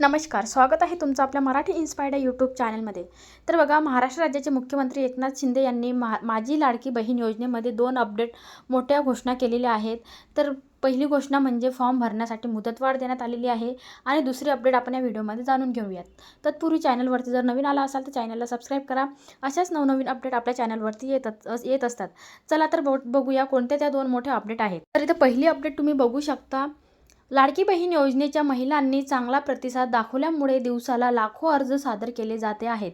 नमस्कार स्वागत आहे तुमचं आपल्या मराठी इन्स्पायर्ड यूट्यूब चॅनलमध्ये तर बघा महाराष्ट्र राज्याचे मुख्यमंत्री एकनाथ शिंदे यांनी मा माझी लाडकी बहीण योजनेमध्ये दोन अपडेट मोठ्या घोषणा केलेल्या आहेत. तर पहिली घोषणा म्हणजे फॉर्म भरण्यासाठी मुदतवाढ देण्यात आलेली आहे आणि दुसरी अपडेट आपण या व्हिडिओमध्ये जाणून घेऊयात. तत्पूर्वी चॅनलवरती जर नवीन आला असाल तर चॅनलला सबस्क्राईब करा. अशाच नवनवीन अपडेट आपल्या चॅनलवरती येतात येत असतात. चला तर बघूया कोणत्या त्या दोन मोठ्या अपडेट आहेत. तर इथं पहिली अपडेट तुम्ही बघू शकता. लाडकी बहीण योजनेच्या महिलांनी चांगला प्रतिसाद दाखवल्यामुळे दिवसाला लाखो अर्ज सादर केले जाते आहेत.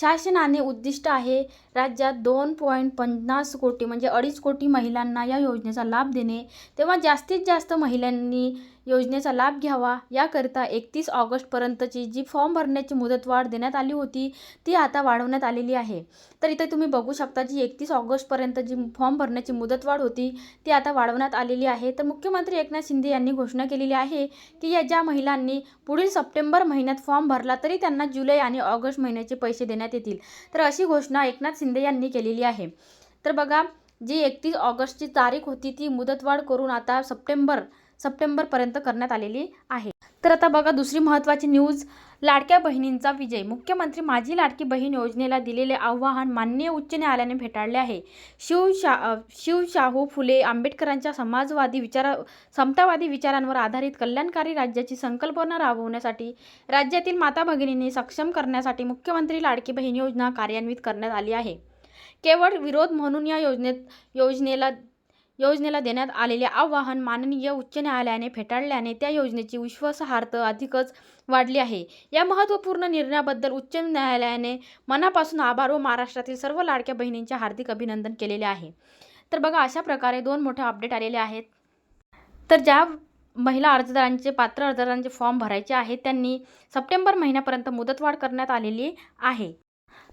शासनाने उद्दिष्ट आहे राज्यात दोन पॉईंट पन्नास कोटी म्हणजे अडीच कोटी महिलांना या योजनेचा लाभ देणे. तेव्हा जास्तीत जास्त महिलांनी योजनेचा लाभ घ्यावा. याकरिता एकतीस ऑगस्टपर्यंतची जी फॉर्म भरण्याची मुदतवाढ देण्यात आली होती ती आता वाढवण्यात आलेली आहे. तर इथे तुम्ही बघू शकता जी एकतीस ऑगस्टपर्यंत जी फॉर्म भरण्याची मुदतवाढ होती ती आता वाढवण्यात आलेली आहे. तर मुख्यमंत्री एकनाथ शिंदे यांनी घोषणा केलेली आहे की या ज्या महिलांनी पुढील सप्टेंबर महिन्यात फॉर्म भरला तरी त्यांना जुलै आणि ऑगस्ट महिन्याचे पैसे देण्यात येतील. तर अशी घोषणा एकनाथ शिंदे यांनी केलेली आहे. तर बघा जी एकतीस ऑगस्टची तारीख होती ती मुदतवाढ करून आता सप्टेंबर सप्टेंबरपर्यंत करण्यात आलेली आहे. तर आता बघा दुसरी महत्त्वाची न्यूज लाडक्या बहिणींचा विजय. मुख्यमंत्री माझी लाडकी बहीण योजनेला दिलेले आव्हान माननीय उच्च न्यायालयाने फेटाळले आहे. शिवशा शिवशाहू फुले आंबेडकरांच्या समाजवादी विचारा समतावादी विचारांवर आधारित कल्याणकारी राज्याची संकल्पना राबवण्यासाठी राज्यातील माता भगिनींनी सक्षम करण्यासाठी मुख्यमंत्री लाडकी बहीण योजना कार्यान्वित करण्यात आली आहे. केवळ विरोध म्हणून या योजनेत योजनेला योजनेला देण्यात आलेले आव्हान माननीय उच्च न्यायालयाने फेटाळल्याने त्या योजनेची विश्वासार्हता अधिकच वाढली आहे. या महत्त्वपूर्ण निर्णयाबद्दल उच्च न्यायालयाने मनापासून आभार व महाराष्ट्रातील सर्व लाडक्या बहिणींचे हार्दिक अभिनंदन केलेले आहे. तर बघा अशा प्रकारे दोन मोठे अपडेट आलेले आहेत. तर ज्या महिला अर्जदारांचे पात्र अर्जदारांचे फॉर्म भरायचे आहेत त्यांनी सप्टेंबर महिन्यापर्यंत मुदतवाढ करण्यात आलेली आहे.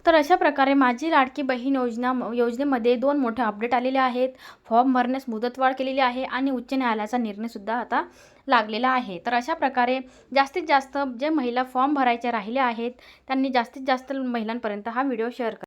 तर अशा प्रकारे माझी लाडकी बहीण योजना योजनेमध्ये दोन मोठे अपडेट आलेले आहेत. फॉर्म भरण्यास मुदतवाढ केलेली आहे आणि उच्च न्यायालयाचा निर्णयसुद्धा आता लागलेला आहे. तर अशा प्रकारे जास्तीत जास्त जे महिला फॉर्म भरायचे राहिले आहेत त्यांनी जास्तीत जास्त महिलांपर्यंत हा व्हिडिओ शेअर करा.